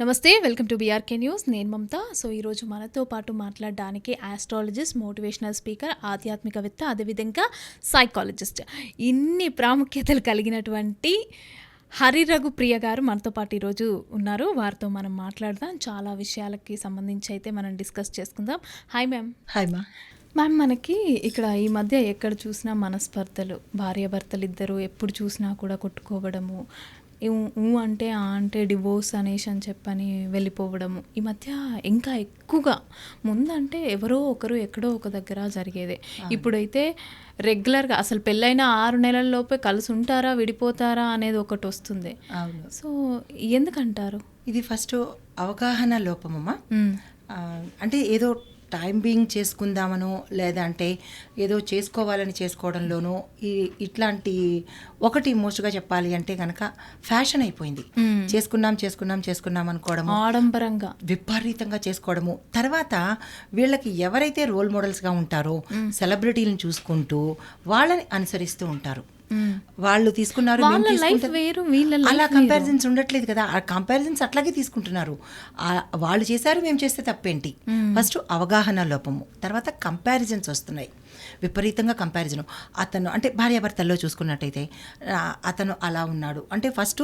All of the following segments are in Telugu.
నమస్తే వెల్కమ్ టు బీఆర్కే న్యూస్ నేను మమత. సో ఈరోజు మనతో పాటు మాట్లాడడానికి ఆస్ట్రాలజిస్ట్ మోటివేషనల్ స్పీకర్ ఆధ్యాత్మికవేత్త అదేవిధంగా సైకాలజిస్ట్ ఇన్ని ప్రాముఖ్యతలు కలిగినటువంటి హరిరఘు ప్రియ గారు మనతో పాటు ఈరోజు ఉన్నారు. వారితో మనం మాట్లాడదాం. చాలా విషయాలకి సంబంధించి అయితే మనం డిస్కస్ చేసుకుందాం. హాయ్ మ్యామ్ హాయ్ మా మ్యామ్ మనకి ఇక్కడ ఈ మధ్య ఎక్కడ చూసినా మనస్పర్ధలు భార్యాభర్తలు ఇద్దరు ఎప్పుడు చూసినా కూడా కొట్టుకోవడము ఊ- అంటే ఆ అంటే డివోర్స్ అనేసి అని చెప్పని వెళ్ళిపోవడము. ఈ మధ్య ఇంకా ఎక్కువగా ముందంటే ఎవరో ఒకరు ఎక్కడో ఒక దగ్గర జరిగేదే. ఇప్పుడైతే రెగ్యులర్గా అసలు పెళ్ళైన ఆరు నెలల లోపే కలిసి ఉంటారా విడిపోతారా అనేది ఒకటి వస్తుంది. సో ఎందుకంటారు? ఇది ఫస్ట్ అవగాహన లోపమమ్మా. అంటే ఏదో టైం బీయింగ్ చేసుకుందామనో లేదంటే ఏదో చేసుకోవాలని చేసుకోవడంలోనో ఈ ఇట్లాంటి ఒకటి మోస్ట్గా చెప్పాలి అంటే కనుక ఫ్యాషన్ అయిపోయింది. చేసుకున్నాం చేసుకున్నాం చేసుకున్నాం అనుకోవడము. ఆడంబరంగా. విపరీతంగా చేసుకోవడము. తర్వాత వీళ్ళకి ఎవరైతే రోల్ మోడల్స్గా ఉంటారో సెలబ్రిటీలను చూసుకుంటూ వాళ్ళని అనుసరిస్తూ ఉంటారు. వాళ్ళు తీసుకున్నారు అలా. కంపారిజన్స్ ఉండట్లేదు కదా. ఆ కంపారిజన్స్ అట్లాగే తీసుకుంటున్నారు. వాళ్ళు చేశారు మేము చేస్తే తప్పేంటి? ఫస్ట్ అవగాహన లోపము తర్వాత కంపారిజన్స్ వస్తున్నాయి. విపరీతంగా కంపారిజన్ అతను అంటే భార్యాభర్తల్లో చూసుకున్నట్టయితే అతను అలా ఉన్నాడు. అంటే ఫస్ట్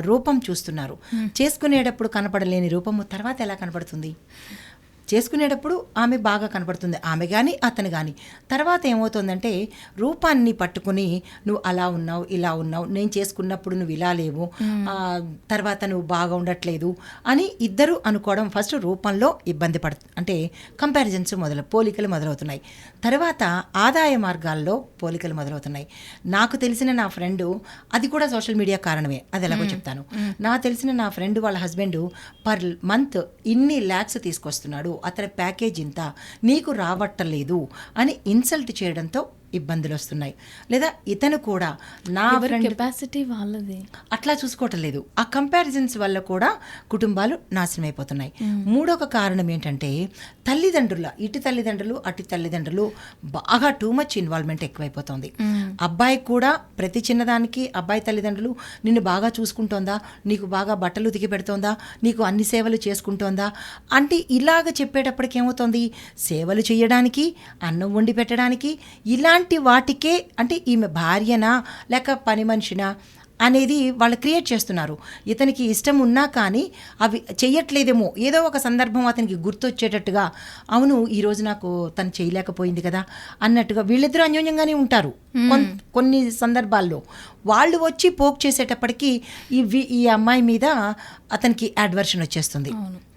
రూపం చూస్తున్నారు. చేసుకునేటప్పుడు కనపడలేని రూపము తర్వాత ఎలా కనపడుతుంది? చేసుకునేటప్పుడు ఆమె బాగా కనపడుతుంది. ఆమె కానీ అతను కానీ తర్వాత ఏమవుతుందంటే రూపాన్ని పట్టుకుని నువ్వు అలా ఉన్నావు ఇలా ఉన్నావు నేను చేసుకున్నప్పుడు నువ్వు ఇలా లేవు తర్వాత నువ్వు బాగా ఉండట్లేదు అని ఇద్దరు అనుకోవడం ఫస్ట్ రూపంలో ఇబ్బంది పడు అంటే కంపారిజన్స్ మొదలు పోలికలు మొదలవుతున్నాయి. తర్వాత ఆదాయ మార్గాల్లో పోలికలు మొదలవుతున్నాయి. నాకు తెలిసిన నా ఫ్రెండ్ అది కూడా సోషల్ మీడియా కారణమే అది ఎలాగో చెప్తాను. నా తెలిసిన నా ఫ్రెండ్ వాళ్ళ హస్బెండ్ పర్ మంత్ ఇన్ని ల్యాక్స్ తీసుకొస్తున్నాడు. అతని ప్యాకేజ్ ఇంత నీకు రావట్టలేదు అని ఇన్సల్ట్ చేయడంతో ఇబ్బందులు వస్తున్నాయి. లేదా ఇతను కూడా నా కెపాసిటీ వాళ్ళది? అట్లా చూసుకోవటం లేదు. ఆ కంపారిజన్స్ వల్ల కూడా కుటుంబాలు నాశనం అయిపోతున్నాయి. మూడొక కారణం ఏంటంటే తల్లిదండ్రుల ఇటు తల్లిదండ్రులు అటు తల్లిదండ్రులు బాగా టూ మచ్ ఇన్వాల్వ్మెంట్ ఎక్కువైపోతుంది. అబ్బాయి కూడా ప్రతి చిన్నదానికి అబ్బాయి తల్లిదండ్రులు నిన్ను బాగా చూసుకుంటోందా? నీకు బాగా బట్టలు ఉతికి పెడుతోందా? నీకు అన్ని సేవలు చేసుకుంటోందా? అంటే ఇలాగ చెప్పేటప్పటికి ఏమవుతుంది సేవలు చేయడానికి అన్నం వండి పెట్టడానికి ఇలాంటి వాటికే అంటే ఈమె భార్యనా లేక పని మనిషినా అనేది వాళ్ళు క్రియేట్ చేస్తున్నారు. ఇతనికి ఇష్టం ఉన్నా కానీ అవి చెయ్యట్లేదేమో. ఏదో ఒక సందర్భం అతనికి గుర్తొచ్చేటట్టుగా అవును ఈరోజు నాకు తను చేయలేకపోయింది కదా అన్నట్టుగా వీళ్ళిద్దరూ అన్యోన్యంగానే ఉంటారు. కొన్- కొన్ని సందర్భాల్లో. వాళ్ళు వచ్చి పోక్ చేసేటప్పటికి ఈ ఈ అమ్మాయి మీద అతనికి అడ్వర్షన్ వచ్చేస్తుంది. అవును.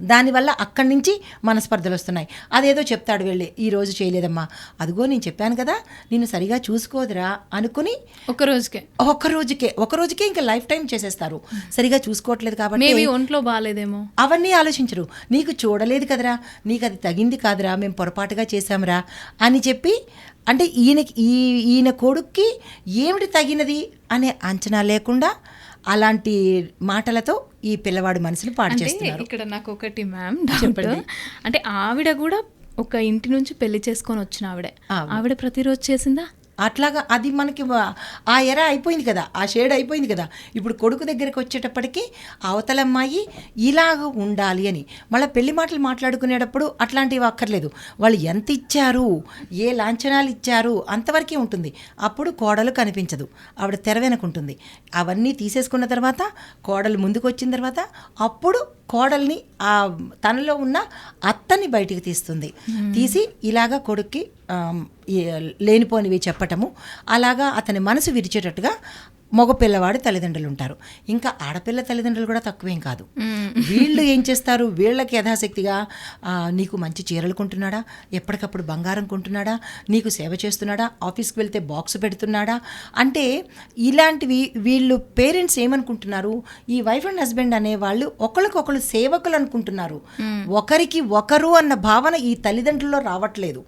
దానివల్ల అక్కడి నుంచి మనస్పర్ధలు వస్తున్నాయి. అదేదో చెప్తాడు వెళ్ళి ఈ రోజు చేయలేదమ్మా. అదిగో నేను చెప్పాను కదా నిన్ను సరిగా చూసుకోదురా అనుకుని ఒక రోజుకే. ఒక్క రోజుకే ఒక రోజుకే ఇంకా లైఫ్ టైం చేసేస్తారు. సరిగా చూసుకోవట్లేదు కాబట్టి ఒంట్లో బాగాలేదేమో. అవన్నీ ఆలోచించరు. నీకు చూడలేదు కదరా నీకు అది తగింది కాదురా మేము పొరపాటుగా చేశాంరా అని చెప్పి అంటే ఈయనకి ఈ ఈయన కొడుక్కి ఏమిటి తగినది అనే అంచనా లేకుండా అలాంటి మాటలతో ఈ పిల్లవాడి మనసుని పాడు చేస్తున్నారు. ఇక్కడ నాకు ఒకటి మ్యామ్ డౌట్ అంటే ఆవిడ కూడా ఒక ఇంటి నుంచి పెళ్ళి చేసుకొని వచ్చిన ఆవిడే. ఆవిడ ప్రతిరోజు చేసిందా? అట్లాగా అది మనకి ఆ ఎర అయిపోయింది కదా ఆ షేడ్ అయిపోయింది కదా. ఇప్పుడు కొడుకు దగ్గరికి వచ్చేటప్పటికి అవతలమ్మాయి ఇలాగ ఉండాలి అని. మళ్ళీ పెళ్ళి మాటలు మాట్లాడుకునేటప్పుడు అట్లాంటివి అక్కర్లేదు. వాళ్ళు ఎంత ఇచ్చారు ఏ లాంఛనాలు ఇచ్చారు అంతవరకే ఉంటుంది. అప్పుడు కోడలు కనిపించదు. ఆవిడ తెర వెనకుంటుంది అవన్నీ తీసేసుకున్న తర్వాత కోడలు ముందుకు వచ్చిన తర్వాత అప్పుడు కోడల్ని ఆ తనలో ఉన్న అత్తని బయటికి తీస్తుంది. తీసి ఇలాగా కొడుక్కి లేనిపోనివి చెప్పటము అలాగా అతని మనసు విరిచేటట్టుగా మగ పిల్లవాడి తల్లిదండ్రులు ఉంటారు. ఇంకా ఆడపిల్ల తల్లిదండ్రులు కూడా తక్కువేం కాదు. వీళ్ళు ఏం చేస్తారు? వీళ్ళకి యథాశక్తిగా నీకు మంచి చీరలు కొంటున్నాడా? ఎప్పటికప్పుడు బంగారం కొంటున్నాడా? నీకు సేవ చేస్తున్నాడా? ఆఫీస్కి వెళ్తే బాక్స్ పెడుతున్నాడా? అంటే ఇలాంటివి వీళ్ళు పేరెంట్స్ ఏమనుకుంటున్నారు? ఈ వైఫ్ అండ్ హస్బెండ్ అనే వాళ్ళు ఒకరికొకరు సేవకులు అనుకుంటున్నారు. ఒకరికి ఒకరు అన్న భావన ఈ తల్లిదండ్రుల్లో రావట్లేదు.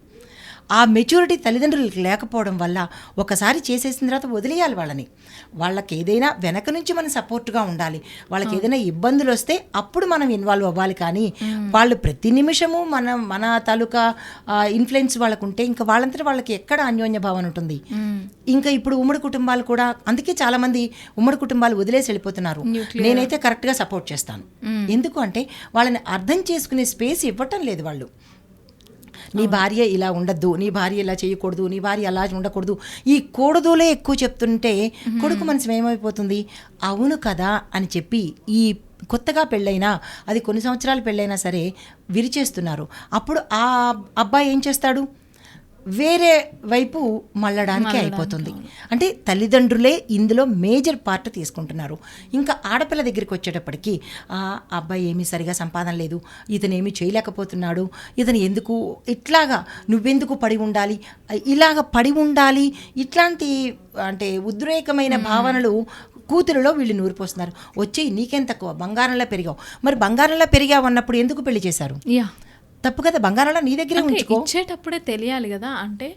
ఆ మెచ్యూరిటీ తల్లిదండ్రులకు లేకపోవడం వల్ల ఒకసారి చేసేసిన తర్వాత వదిలేయాలి వాళ్ళని. వాళ్ళకి ఏదైనా వెనక నుంచి మనం సపోర్ట్గా ఉండాలి. వాళ్ళకి ఏదైనా ఇబ్బందులు వస్తే అప్పుడు మనం ఇన్వాల్వ్ అవ్వాలి కానీ వాళ్ళు ప్రతి నిమిషము మన మన తాలూకా ఇన్ఫ్లుయెన్స్ వాళ్ళకు ఉంటే ఇంకా వాళ్ళంతా వాళ్ళకి ఎక్కడ అన్యోన్య భావన ఉంటుంది? ఇంకా ఇప్పుడు ఉమ్మడి కుటుంబాలు కూడా అందుకే చాలా మంది ఉమ్మడి కుటుంబాలు వదిలేసి వెళ్ళిపోతున్నారు. నేనైతే కరెక్ట్గా సపోర్ట్ చేస్తాను. ఎందుకు అంటే వాళ్ళని అర్థం చేసుకునే స్పేస్ ఇవ్వటం లేదు వాళ్ళు. నీ భార్య ఇలా ఉండద్దు నీ భార్య ఇలా చేయకూడదు నీ భార్య అలా ఉండకూడదు. ఈ కూడదులే ఎక్కువ చెప్తుంటే కొడుకు మనసు ఏమైపోతుంది? అవును కదా అని చెప్పి ఈ కొత్తగా పెళ్ళైనా అది కొన్ని సంవత్సరాలు పెళ్ళైనా సరే విరిచేస్తున్నారు. అప్పుడు ఆ అబ్బాయి ఏం చేస్తాడు? వేరే వైపు మళ్ళడానికి అయిపోతుంది. అంటే తల్లిదండ్రులే ఇందులో మేజర్ పార్ట్ తీసుకుంటున్నారు. ఇంకా ఆడపిల్ల దగ్గరికి వచ్చేటప్పటికి ఆ అబ్బాయి ఏమీ సరిగా సంపాదన లేదు. ఇతను ఏమీ చేయలేకపోతున్నాడు. ఇతను ఎందుకు ఇట్లాగా నువ్వెందుకు పడి ఉండాలి? ఇలాగ పడి ఉండాలి? ఇట్లాంటి అంటే ఉద్రేకమైన భావనలు కూతురులో వీళ్ళు నూరిపోస్తున్నారు. వచ్చి నీకేం తక్కువ? బంగారంలో పెరిగావు. మరి బంగారంలో పెరిగావు అన్నప్పుడు ఎందుకు పెళ్ళి చేశారు? యా. తప్పు కదా బంగారంలో నీ దగ్గరే ఉంచుకో. ఇచ్చేటప్పుడే తెలియాలి కదా అంటే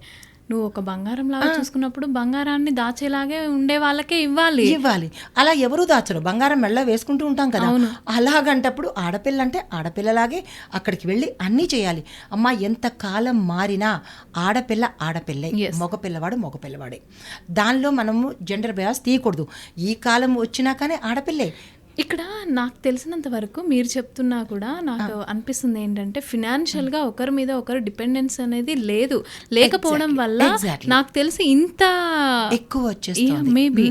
నువ్వు ఒక బంగారం లాగా చూసుకున్నప్పుడు బంగారాన్ని దాచేలాగే ఉండే వాళ్ళకే ఇవ్వాలి. ఇవ్వాలి. అలా ఎవరు దాచరు? బంగారం మెళ్ళ వేసుకుంటూ ఉంటాం కదా. అలాగంటప్పుడు ఆడపిల్ల అంటే ఆడపిల్లలాగే అక్కడికి వెళ్ళి అన్నీ చేయాలి. అమ్మ ఎంత కాలం మారినా ఆడపిల్ల ఆడపిల్లే. మగపిల్లవాడు మగపిల్లవాడే. దానిలో మనము జెండర్ బయాస్ తీయకూడదు. ఈ కాలం వచ్చినా కానీ ఆడపిల్లే. ఇక్కడ నాకు తెలిసినంత వరకు మీరు చెప్తున్నా కూడా నాకు అనిపిస్తుంది ఏంటంటే ఫినాన్షియల్గా ఒకరి మీద ఒకరు డిపెండెన్స్ అనేది లేదు. లేకపోవడం వల్ల. నాకు తెలిసి ఇంత ఎక్కువ వచ్చేస్తుంది. మేబీ.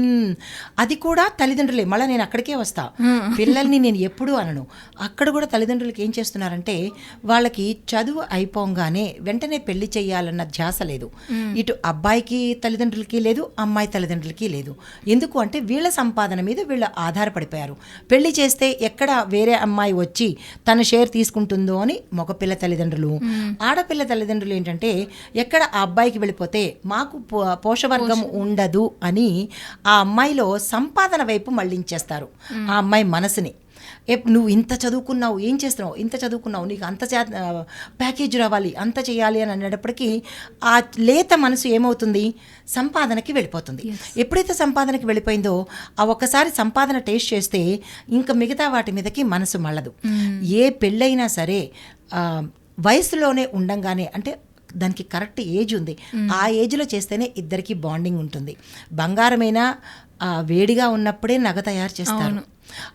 అది కూడా తల్లిదండ్రులే. మళ్ళీ నేను అక్కడికే వస్తా. పిల్లల్ని నేను ఎప్పుడు అనను. అక్కడ కూడా తల్లిదండ్రులకి ఏం చేస్తున్నారంటే వాళ్ళకి చదువు అయిపోగానే వెంటనే పెళ్ళి చేయాలన్న ధ్యాస లేదు. ఇటు అబ్బాయికి తల్లిదండ్రులకి లేదు అమ్మాయి తల్లిదండ్రులకి లేదు. ఎందుకు అంటే వీళ్ళ సంపాదన మీద వీళ్ళు ఆధారపడిపోయారు. పెళ్ళి చేస్తే ఎక్కడ వేరే అమ్మాయి వచ్చి తన షేర్ తీసుకుంటుందో అని మగపిల్ల తల్లిదండ్రులు. ఆడపిల్ల తల్లిదండ్రులు ఏంటంటే ఎక్కడ ఆ అబ్బాయికి వెళ్ళిపోతే మాకు పో- పోషవర్గం ఉండదు అని ఆ అమ్మాయిలో సంపాదన వైపు మళ్ళించేస్తారు. ఆ అమ్మాయి మనసుని. నువ్వు ఇంత చదువుకున్నావు ఏం చేస్తున్నావు? ఇంత చదువుకున్నావు నీకు అంత ప్యాకేజ్ రావాలి అంత చేయాలి అని అనేటప్పటికీ ఆ లేత మనసు ఏమవుతుంది? సంపాదనకి వెళ్ళిపోతుంది. ఎప్పుడైతే సంపాదనకి వెళ్ళిపోయిందో ఆ ఒక్కసారి సంపాదన టేస్ట్ చేస్తే ఇంకా మిగతా వాటి మీదకి మనసు మళ్ళదు. ఏ పెళ్ళైనా సరే వయసులోనే ఉండంగానే అంటే దానికి కరెక్ట్ ఏజ్ ఉంది. ఆ ఏజ్లో చేస్తేనే ఇద్దరికి బాండింగ్ ఉంటుంది. బంగారమైనా వేడిగా ఉన్నప్పుడే నగ తయారు చేస్తారు.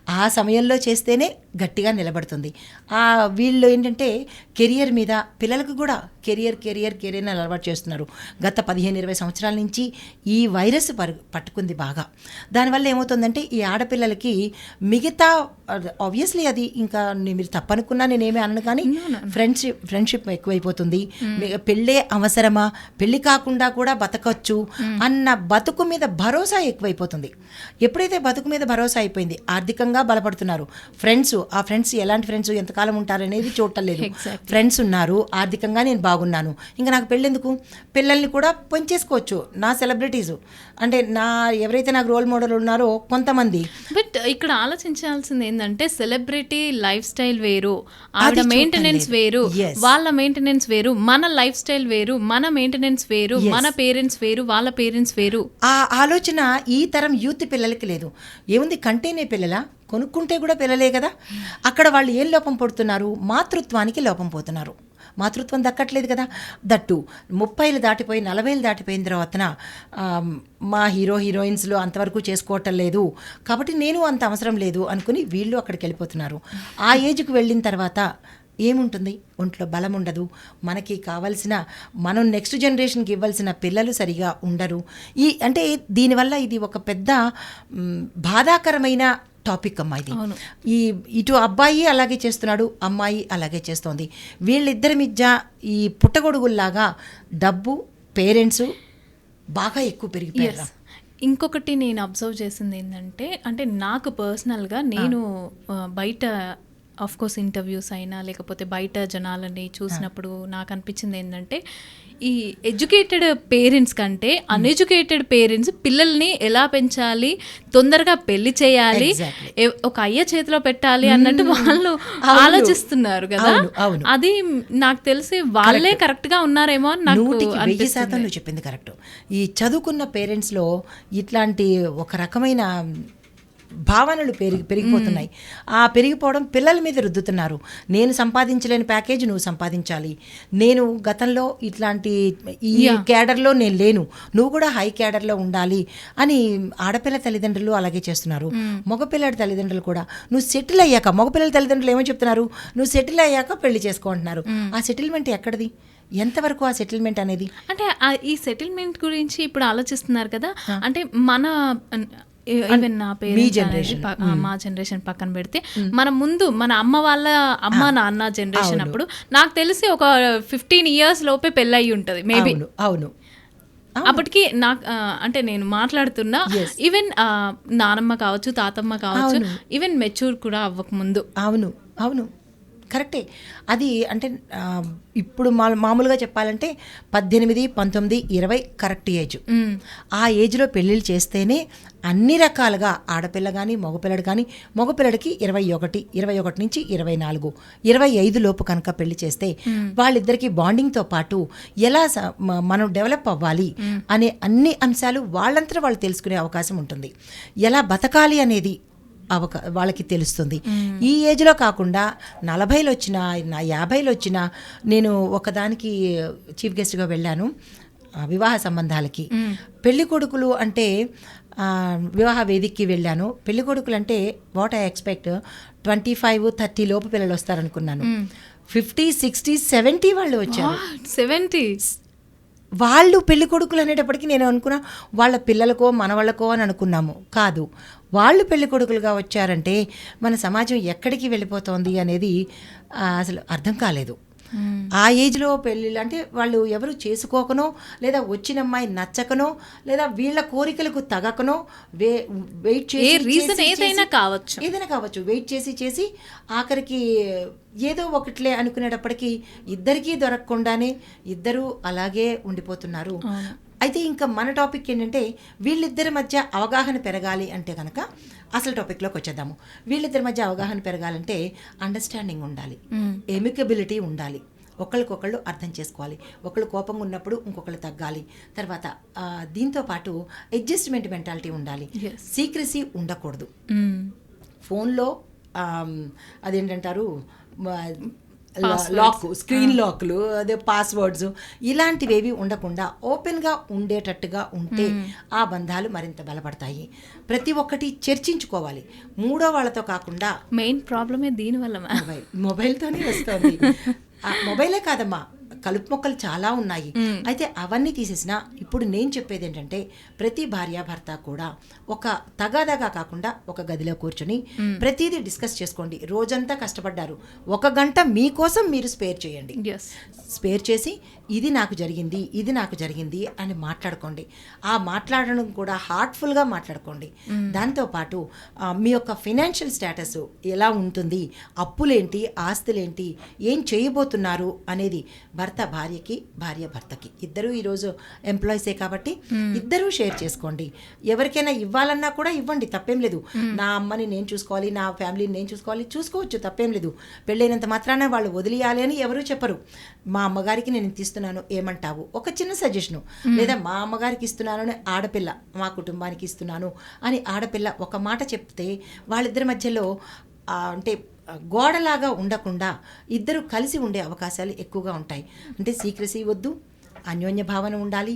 ఆ సమయంలో చేస్తేనే గట్టిగా నిలబడుతుంది. ఆ వీళ్ళు ఏంటంటే కెరియర్ మీద పిల్లలకు కూడా కెరియర్ కెరియర్ కెరియర్ అని అలవాటు చేస్తున్నారు. గత పదిహేను ఇరవై సంవత్సరాల నుంచి ఈ వైరస్ పరు పట్టుకుంది బాగా. దానివల్ల ఏమవుతుందంటే ఈ ఆడపిల్లలకి మిగతా ఆబ్వియస్లీ అది ఇంకా మీరు తప్పనుకున్నా నేనేమీ అన్ను కానీ ఫ్రెండ్షిప్ ఫ్రెండ్షిప్ ఎక్కువైపోతుంది. మీ- పెళ్ళే అవసరమా? పెళ్ళి కాకుండా కూడా బతకచ్చు అన్న బతుకు మీద భరోసా ఎక్కువైపోతుంది. ఎప్పుడైతే బతుకు మీద భరోసా అయిపోయింది ఆర్థికంగా బలపడుతున్నారు. ఫ్రెండ్స్ ఆ ఫ్రెండ్స్ ఎలాంటి ఫ్రెండ్స్ ఎంతకాలం ఉంటారనేది చూడటం లేదు. ఫ్రెండ్స్ ఉన్నారు ఆర్థికంగా నేను బాగున్నాను. ఇంకా నాకు పెళ్ళెందుకు? పిల్లల్ని కూడా పెంచేసుకోవచ్చు. నా సెలబ్రిటీస్. అంటే నా ఎవరైతే నాకు రోల్ మోడల్ ఉన్నారో కొంతమంది. బట్ ఇక్కడ ఆలోచించాల్సింది ఏంటంటే సెలబ్రిటీ లైఫ్ స్టైల్ వేరు. ఆవిడ మెయింటెనెన్స్. వేరు. వాళ్ళ మెయింటెనెన్స్ వేరు. మన లైఫ్ స్టైల్ వేరు. మన మెయింటెనెన్స్ వేరు. మన పేరెంట్స్ వేరు. వాళ్ళ పేరెంట్స్ వేరు. ఆ ఆలోచన ఈ తరం యూత్ పిల్లలకి లేదు. ఏముంది కంటేనే పిల్లలా? కొనుక్కుంటే కూడా పిల్లలే కదా. అక్కడ వాళ్ళు ఏం లోపం పడుతున్నారు? మాతృత్వానికి లోపం పోతున్నారు. మాతృత్వం దక్కట్లేదు కదా. దట్టు ముప్పైలు దాటిపోయి నలభైలు దాటిపోయిన తర్వాతన మా హీరో హీరోయిన్స్లో అంతవరకు చేసుకోవటం లేదు. కాబట్టి నేను అంత అవసరం లేదు అనుకుని వీళ్ళు అక్కడికి వెళ్ళిపోతున్నారు. ఆ ఏజ్కి వెళ్ళిన తర్వాత ఏముంటుంది? ఒంట్లో బలం ఉండదు. మనకి కావాల్సిన మనం నెక్స్ట్ జనరేషన్కి ఇవ్వాల్సిన పిల్లలు సరిగా ఉండరు. ఈ అంటే దీనివల్ల ఇది ఒక పెద్ద బాధాకరమైన టాపిక్ అమ్మా ఇది ఈ ఇటు అబ్బాయి అలాగే చేస్తున్నాడు అమ్మాయి అలాగే చేస్తోంది. వీళ్ళిద్దరి మధ్య ఈ పుట్టగొడుగుల్లాగా డబ్బు పేరెంట్స్ బాగా ఎక్కువ పెరిగిపోయారు? ఇంకొకటి నేను అబ్జర్వ్ చేసింది ఏంటంటే అంటే నాకు పర్సనల్గా నేను బయట కోర్స్ ఇంటర్వ్యూస్ అయినా లేకపోతే బయట జనాలని చూసినప్పుడు నాకు అనిపించింది ఏంటంటే ఈ ఎడ్యుకేటెడ్ పేరెంట్స్ కంటే అన్ఎడ్యుకేటెడ్ పేరెంట్స్ పిల్లల్ని ఎలా పెంచాలి తొందరగా పెళ్ళి చేయాలి ఒక అయ్య చేతిలో పెట్టాలి అన్నట్టు వాళ్ళు ఆలోచిస్తున్నారు కదా. అది నాకు తెలిసి వాళ్ళే కరెక్ట్గా ఉన్నారేమో అని నాకు వెయ్యి శాతం చెప్పింది కరెక్ట్ ఈ చదువుకున్న పేరెంట్స్లో ఇట్లాంటి ఒక రకమైన భావనలు పెరిగి పెరిగిపోతున్నాయి. ఆ పెరిగిపోవడం పిల్లల మీద రుద్దుతున్నారు. నేను సంపాదించలేని ప్యాకేజ్ నువ్వు సంపాదించాలి. నేను గతంలో ఇట్లాంటి ఈ క్యాడర్లో నేను లేను. నువ్వు కూడా హై క్యాడర్లో ఉండాలి అని ఆడపిల్ల తల్లిదండ్రులు అలాగే చేస్తున్నారు. మగపిల్లడి తల్లిదండ్రులు కూడా. నువ్వు సెటిల్ అయ్యాక మగపిల్లల తల్లిదండ్రులు ఏమో చెప్తున్నారు? నువ్వు సెటిల్ అయ్యాక పెళ్ళి చేసుకో అంటున్నారు. ఆ సెటిల్మెంట్ ఎక్కడిది? ఎంతవరకు ఆ సెటిల్మెంట్ అనేది? అంటే ఆ- ఈ సెటిల్మెంట్ గురించి ఇప్పుడు ఆలోచిస్తున్నారు కదా? అంటే మన ఈవెన్ నా పేరెంట్స్ ప- ఆ, మా జనరేషన్ పక్కన పెడితే మన ముందు మన అమ్మ వాళ్ళ అమ్మ నాన్న జనరేషన్ అప్పుడు నాకు తెలిసి ఒక ఫిఫ్టీన్ ఇయర్స్ లోపే పెళ్ళయి ఉంటది మేబీ అవును అవును. అప్పటికి నాకు అంటే నేను మాట్లాడుతున్నా ఈవెన్ నానమ్మ కావచ్చు తాతమ్మ కావచ్చు ఈవెన్ మెచ్యూర్ కూడా అవ్వక ముందు అవును అవును. కరెక్టే. అది అంటే ఇప్పుడు మా మామూలుగా చెప్పాలంటే పద్దెనిమిది పంతొమ్మిది ఇరవై కరెక్ట్ ఏజ్. ఆ ఏజ్లో పెళ్ళిళ్ళు చేస్తేనే అన్ని రకాలుగా ఆడపిల్ల కానీ మగపిల్లడు కానీ మగపిల్లడికి ఇరవై ఒకటి ఇరవై ఒకటి నుంచి ఇరవై నాలుగు ఇరవై ఐదు లోపు కనుక పెళ్ళి చేస్తే వాళ్ళిద్దరికి బాండింగ్తో పాటు ఎలా మనం డెవలప్ అవ్వాలి అనే అన్ని అంశాలు వాళ్ళంతా వాళ్ళు తెలుసుకునే అవకాశం ఉంటుంది. ఎలా బతకాలి అనేది అవక వాళ్ళకి తెలుస్తుంది. ఈ ఏజ్లో కాకుండా నలభైలో వచ్చినా నా యాభైలో వచ్చినా నేను ఒకదానికి చీఫ్ గెస్ట్గా వెళ్ళాను వివాహ సంబంధాలకి. పెళ్ళి కొడుకులు అంటే వివాహ వేదికకి వెళ్ళాను. పెళ్ళి కొడుకులు అంటే what I expect twenty five thirty లోపు పిల్లలు వస్తారనుకున్నాను. ఫిఫ్టీ సిక్స్టీ సెవెంటీ వాళ్ళు వచ్చారు. సెవెంటీ. వాళ్ళు పెళ్ళి కొడుకులు అనేటప్పటికీ నేను అనుకున్నా వాళ్ళ పిల్లలకో మనవాళ్ళకో అని అనుకున్నాము. కాదు. వాళ్ళు పెళ్ళి కొడుకులుగా వచ్చారంటే మన సమాజం ఎక్కడికి వెళ్ళిపోతోంది అనేది అసలు అర్థం కాలేదు. ఆ ఏజ్లో పెళ్ళిళ్ళు అంటే వాళ్ళు ఎవరు చేసుకోకనో లేదా వచ్చిన అమ్మాయి నచ్చకనో లేదా వీళ్ళ కోరికలకు తగకనో వే వెయిట్ చేసి ఏదైనా కావచ్చు. ఏదైనా కావచ్చు. వెయిట్ చేసి చేసి ఆఖరికి ఏదో ఒకట్లే అనుకునేటప్పటికీ ఇద్దరికీ దొరకకుండానే ఇద్దరూ అలాగే ఉండిపోతున్నారు. అయితే ఇంకా మన టాపిక్ ఏంటంటే వీళ్ళిద్దరి మధ్య అవగాహన పెరగాలి అంటే కనుక అసలు టాపిక్లోకి వచ్చేద్దాము. వీళ్ళిద్దరి మధ్య అవగాహన పెరగాలంటే అండర్స్టాండింగ్ ఉండాలి. ఎమికబిలిటీ ఉండాలి. ఒకళ్ళకొకళ్ళు అర్థం చేసుకోవాలి. ఒకళ్ళు కోపంగా ఉన్నప్పుడు ఇంకొకళ్ళు తగ్గాలి. తర్వాత దీంతో పాటు అడ్జస్ట్మెంట్ మెంటాలిటీ ఉండాలి. సీక్రసీ ఉండకూడదు. ఫోన్లో అదేంటంటారు? లాక్ స్క్రీన్ లాక్లు అదే పాస్వర్డ్స్ ఇలాంటివేవి ఉండకుండా ఓపెన్గా ఉండేటట్టుగా ఉంటే ఆ బంధాలు మరింత బలపడతాయి. ప్రతి ఒక్కటి చర్చించుకోవాలి. మూడో వాళ్ళతో కాకుండా మెయిన్ ప్రాబ్లమే దీనివల్ల మొబైల్ మొబైల్తోనే వస్తుంది. ఆ మొబైలే కాదమ్మా. కలుపు మొక్కలు చాలా ఉన్నాయి. అయితే అవన్నీ తీసేసిన ఇప్పుడు నేను చెప్పేది ఏంటంటే ప్రతి భార్యాభర్త కూడా ఒక తగాదాగా కాకుండా ఒక గదిలో కూర్చొని ప్రతిదీ డిస్కస్ చేసుకోండి. రోజంతా కష్టపడ్డారు. ఒక గంట మీకోసం మీరు స్పేర్ చేయండి. స్పేర్ చేసి ఇది నాకు జరిగింది ఇది నాకు జరిగింది అని మాట్లాడుకోండి. ఆ మాట్లాడడం కూడా హార్ట్ఫుల్గా మాట్లాడుకోండి. దాంతోపాటు మీ యొక్క ఫినాన్షియల్ స్టేటస్ ఎలా ఉంటుంది అప్పులేంటి ఆస్తులేంటి ఏం చేయబోతున్నారు అనేది భర్త భార్యకి భార్య భర్తకి. ఇద్దరూ ఈరోజు ఎంప్లాయీసే కాబట్టి ఇద్దరూ షేర్ చేసుకోండి. ఎవరికైనా ఇవ్వాలన్నా కూడా ఇవ్వండి తప్పేం లేదు. నా అమ్మని నేను చూసుకోవాలి నా ఫ్యామిలీని నేను చూసుకోవాలి చూసుకోవచ్చు తప్పేం లేదు. పెళ్ళైనంత మాత్రాన వాళ్ళు వదిలేయాలి అని ఎవరూ చెప్పరు. మా అమ్మగారికి నేను ఇంత ఇస్తున్నాను ఏమంటావు? ఒక చిన్న సజెషను లేదా మా అమ్మగారికి ఇస్తున్నాను అని ఆడపిల్ల మా కుటుంబానికి ఇస్తున్నాను అని ఆడపిల్ల ఒక మాట చెప్తే వాళ్ళిద్దరి మధ్యలో అంటే గోడలాగా ఉండకుండా ఇద్దరు కలిసి ఉండే అవకాశాలు ఎక్కువగా ఉంటాయి. అంటే సీక్రసీ వద్దు అన్యోన్య భావన ఉండాలి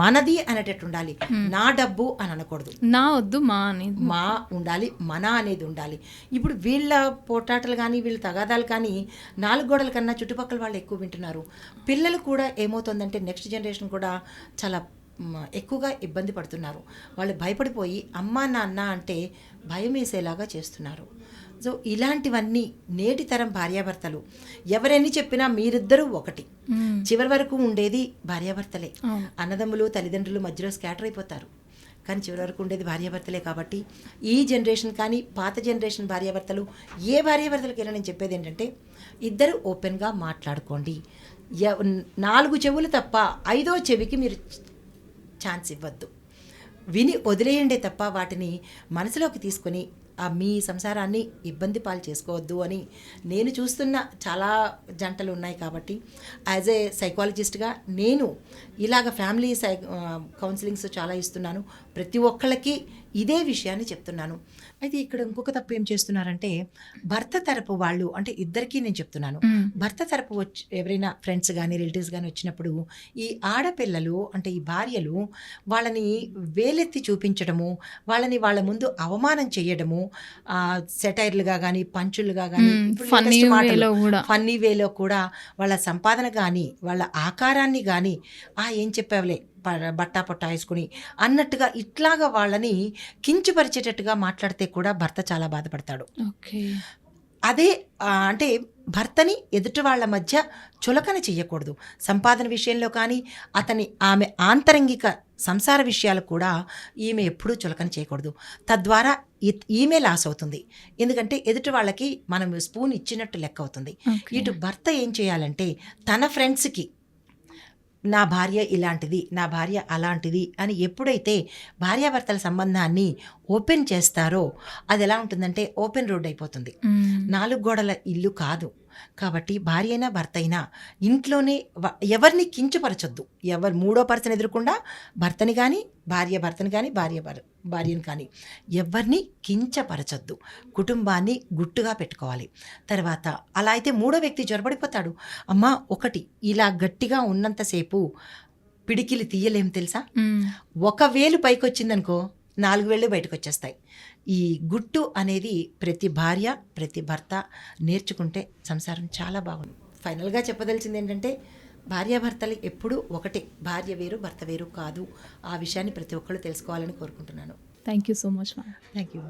మనది అనేటట్టు ఉండాలి. నా డబ్బు అని అనకూడదు. నా వద్దు మా అని మా ఉండాలి మన అనేది ఉండాలి. ఇప్పుడు వీళ్ళ పోటాటలు కానీ వీళ్ళ తగాదాలు కానీ నాలుగు గోడల కన్నా చుట్టుపక్కల వాళ్ళు ఎక్కువ వింటున్నారు. పిల్లలు కూడా ఏమవుతుందంటే నెక్స్ట్ జనరేషన్ కూడా చాలా ఎక్కువగా ఇబ్బంది పడుతున్నారు. వాళ్ళు భయపడిపోయి అమ్మ నాన్న అంటే భయం వేసేలాగా చేస్తున్నారు. సో ఇలాంటివన్నీ నేటి తరం భార్యాభర్తలు. ఎవరెన్ని చెప్పినా మీరిద్దరూ ఒకటి. చివరి వరకు ఉండేది భార్యాభర్తలే. అన్నదమ్ములు తల్లిదండ్రులు మధ్యలో స్కాటర్ అయిపోతారు. కానీ చివరి వరకు ఉండేది భార్యాభర్తలే కాబట్టి ఈ జనరేషన్ కానీ పాత జనరేషన్ భార్యాభర్తలు ఏ భార్యాభర్తలకైనా నేను చెప్పేది ఏంటంటే ఇద్దరు ఓపెన్గా మాట్లాడుకోండి. నాలుగు చెవులు తప్ప ఐదో చెవికి మీరు ఛాన్స్ ఇవ్వద్దు. విని వదిలేయండి తప్ప వాటిని మనసులోకి తీసుకొని మీ సంసారాన్ని ఇబ్బంది పాలు చేసుకోవద్దు అని నేను చూస్తున్న చాలా జంటలు ఉన్నాయి కాబట్టి యాజ్ ఏ సైకాలజిస్ట్గా నేను ఇలాగ ఫ్యామిలీ సై కౌన్సిలింగ్స్ చాలా ఇస్తున్నాను. ప్రతి ఒక్కళ్ళకి ఇదే విషయాన్ని చెప్తున్నాను అయితే ఇక్కడ ఇంకొక తప్పు ఏం చేస్తున్నారంటే భర్త తరపు వాళ్ళు అంటే ఇద్దరికీ నేను చెప్తున్నాను. భర్త తరపు వచ్చి ఎవరైనా ఫ్రెండ్స్ కానీ రిలేటివ్స్ కానీ వచ్చినప్పుడు ఈ ఆడపిల్లలు అంటే ఈ భార్యలు వాళ్ళని వేలెత్తి చూపించడము వాళ్ళని వాళ్ళ ముందు అవమానం చేయడము సెటైర్లుగా కానీ పంచులుగా కానీ. ఫన్నీ వేలో కూడా వాళ్ళ సంపాదన కానీ వాళ్ళ ఆకారాన్ని కానీ ఆ ఏం చెప్పావులే బట్టా పొట్ట వేసుకుని అన్నట్టుగా ఇట్లాగా వాళ్ళని కించపరిచేటట్టుగా మాట్లాడితే కూడా భర్త చాలా బాధపడతాడు. ఓకే. అదే అంటే భర్తని ఎదుటి వాళ్ళ మధ్య చులకన చెయ్యకూడదు. సంపాదన విషయంలో కానీ అతని ఆమె ఆంతరంగిక సంసార విషయాలు కూడా ఈమె ఎప్పుడూ చులకన చేయకూడదు. తద్వారా ఈమె లాస్ అవుతుంది. ఎందుకంటే ఎదుటి వాళ్ళకి మనం స్పూన్ ఇచ్చినట్టు లెక్క అవుతుంది. ఇటు భర్త ఏం చేయాలంటే తన ఫ్రెండ్స్కి నా భార్య ఇలాంటిది నా భార్య అలాంటిది అని ఎప్పుడైతే భార్యాభర్తల సంబంధాన్ని ఓపెన్ చేస్తారో అది ఎలా ఉంటుందంటే ఓపెన్ రోడ్ అయిపోతుంది. నాలుగు గోడల ఇల్లు కాదు. కాబట్టి భార్య అయినా భర్త అయినా ఇంట్లోనే ఎవరిని కించపరచొద్దు. ఎవరు మూడో పర్సన్ ఎదురకుండా భర్తని కానీ భార్య భర్తని కానీ భార్య భర్- భార్యని కానీ ఎవరిని కించపరచొద్దు. కుటుంబాన్ని గుట్టుగా పెట్టుకోవాలి. తర్వాత అలా అయితే మూడో వ్యక్తి జ్వరపడిపోతాడు అమ్మా ఒకటి ఇలా గట్టిగా ఉన్నంతసేపు పిడికిలి తీయలేం తెలుసా. ఒక వేలు పైకి వచ్చిందనుకో నాలుగు వేళ్ళు బయటకు వచ్చేస్తాయి ఈ గుట్టు అనేది ప్రతి భార్య ప్రతి భర్త నేర్చుకుంటే సంసారం చాలా బాగుంది ఫైనల్గా చెప్పదలిచింది ఏంటంటే భార్యాభర్తలు ఎప్పుడూ ఒకటే భార్య వేరు భర్త వేరు కాదు. ఆ విషయాన్ని ప్రతి ఒక్కళ్ళు తెలుసుకోవాలని కోరుకుంటున్నాను. Thank you so much thank you